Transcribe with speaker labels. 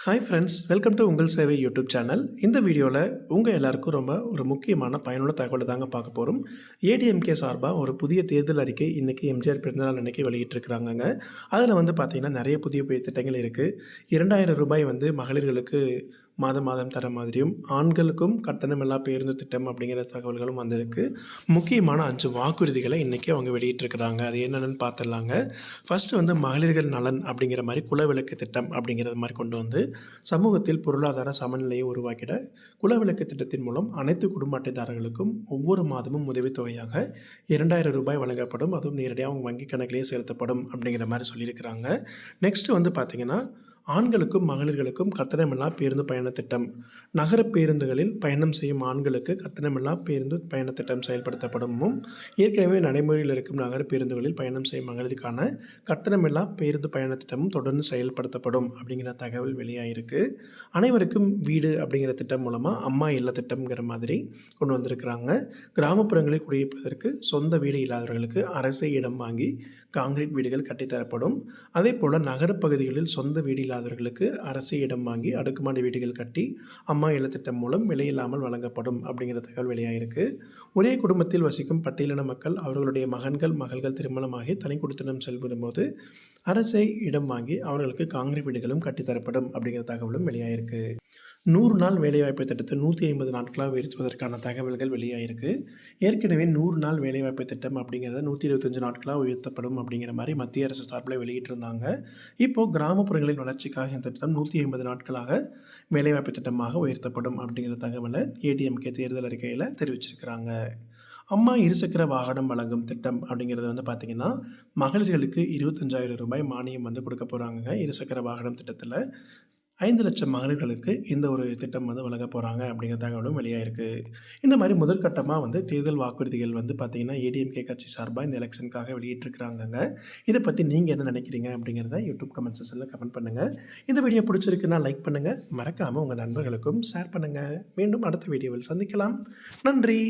Speaker 1: Hi friends welcome to உங்கள் சேவை YouTube channel இந்த வீடியோவில் உங்கள் எல்லாருக்கும் ரொம்ப ஒரு முக்கியமான பயனுள்ள தகவலை தாங்க பார்க்க போகிறோம் ஏடிஎம்கே சார்பாக ஒரு புதிய தேர்தல் அறிக்கை இன்றைக்கி எம்ஜிஆர் பிறந்தநாள் அன்றைக்கி வெளியிட்டிருக்கிறாங்கங்க. அதில் வந்து பார்த்திங்கன்னா நிறைய புதிய புதிய திட்டங்கள் இருக்குது இரண்டாயிரம் ரூபாய் வந்து மகளிர்களுக்கு மாதம் மாதம் தர மாதிரியும் ஆண்களுக்கும் கட்டணமில்லா பேருந்து திட்டம் அப்படிங்கிற தகவல்களும் வந்திருக்கு. முக்கியமான அஞ்சு வாக்குறுதிகளை இன்றைக்கி அவங்க வெளியிட்டிருக்கிறாங்க. அது என்னென்னு பார்த்துடலாங்க. ஃபஸ்ட்டு வந்து மகளிர்கள் நலன் அப்படிங்கிற மாதிரி குலவிளக்கு திட்டம் அப்படிங்கிறது மாதிரி கொண்டு வந்து சமூகத்தில் பொருளாதார சமநிலையை உருவாக்கிட குலவிளக்கு திட்டத்தின் மூலம் அனைத்து குடும்ப அட்டைதாரர்களுக்கும் ஒவ்வொரு மாதமும் உதவித்தொகையாக இரண்டாயிரம் ரூபாய் வழங்கப்படும். அதுவும் நேரடியாக அவங்க வங்கி கணக்கிலேயே செலுத்தப்படும் அப்படிங்கிற மாதிரி சொல்லியிருக்கிறாங்க. நெக்ஸ்ட்டு வந்து பார்த்திங்கன்னா ஆண்களுக்கும் மகளிர்களுக்கும் கட்டணமில்லா பேருந்து பயண திட்டம். நகர பேருந்துகளில் பயணம் செய்யும் ஆண்களுக்கு கட்டணமில்லா பேருந்து பயண திட்டம் செயல்படுத்தப்படும். ஏற்கனவே நடைமுறையில் இருக்கும் நகர பேருந்துகளில் பயணம் செய்யும் மகளிருக்கான கட்டணமில்லா பேருந்து பயண திட்டமும் தொடர்ந்து செயல்படுத்தப்படும் அப்படிங்கிற தகவல் வெளியாகிருக்கு அனைவருக்கும் வீடு அப்படிங்கிற திட்டம் மூலமாக அம்மா இல்ல திட்டம்ங்கிற மாதிரி கொண்டு வந்திருக்கிறாங்க. கிராமப்புறங்களில் குடியிருப்பதற்கு சொந்த வீடு இல்லாதவர்களுக்கு அரசு இடம் வாங்கி காங்கிரீட் வீடுகள் கட்டித்தரப்படும். அதே போல் நகரப்பகுதிகளில் சொந்த வீடு இல்லாதவர்களுக்கு அரசு இடம் வாங்கி அடுக்குமாடி வீடுகள் கட்டி அம்மா இல்லத்திட்டம் மூலம் விலையில்லாமல் வழங்கப்படும் அப்படிங்கிற தகவல் வெளியாகிருக்கு ஒரே குடும்பத்தில் வசிக்கும் பட்டியலின மக்கள் அவர்களுடைய மகன்கள் மகள்கள் திருமணமாகி தனி குடித்தனம் செல்லும்போது அரசை இடம் வாங்கி அவர்களுக்கு காங்கிரீட் வீடுகளும் கட்டித்தரப்படும் அப்படிங்கிற தகவலும் வெளியாகிருக்கு நூறு நாள் வேலைவாய்ப்பு திட்டத்தை நூற்றி ஐம்பது நாட்களாக உயர்த்துவதற்கான தகவல்கள் வெளியாகிருக்கு ஏற்கனவே நூறு நாள் வேலைவாய்ப்பு திட்டம் அப்படிங்கிறத நூற்றி இருபத்தஞ்சு நாட்களாக உயர்த்தப்படும் அப்படிங்கிற மாதிரி மத்திய அரசு சார்பில் வெளியிட்டிருந்தாங்க. இப்போது கிராமப்புறங்களின் வளர்ச்சிக்காக இந்த திட்டம் நூற்றி ஐம்பது நாட்களாக வேலைவாய்ப்பு திட்டமாக உயர்த்தப்படும் அப்படிங்கிற தகவலை ஏடிஎம்கே தேர்தல் அறிக்கையில் தெரிவிச்சிருக்கிறாங்க. அம்மா இருசக்கர வாகனம் வழங்கும் திட்டம் அப்படிங்கிறது வந்து பார்த்திங்கன்னா மகளிர்களுக்கு இருபத்தஞ்சாயிரம் ரூபாய் மானியம் வந்து கொடுக்க போகிறாங்க இருசக்கர வாகனம் திட்டத்தில். ஐந்து லட்சம் மகளிர்களுக்கு இந்த ஒரு திட்டம் வந்து வழங்க போகிறாங்க அப்படிங்கிற தகவலும் வெளியாயிருக்கு. இந்த மாதிரி முதற்கட்டமாக வந்து தேர்தல் வாக்குறுதிகள் வந்து பார்த்திங்கன்னா ஏடிஎம்கே கட்சி சார்பாக இந்த எலெக்ஷனுக்காக வெளியிட்டிருக்கிறாங்கங்க. இதை பற்றி நீங்கள் என்ன நினைக்கிறீங்க அப்படிங்கிறத யூடியூப் கமெண்ட் செக்ஷனில் கமெண்ட் பண்ணுங்கள் இந்த வீடியோ பிடிச்சிருக்குன்னா லைக் பண்ணுங்கள் மறக்காமல் உங்கள் நண்பர்களுக்கும் ஷேர் பண்ணுங்கள் மீண்டும் அடுத்த வீடியோவில் சந்திக்கலாம். நன்றி!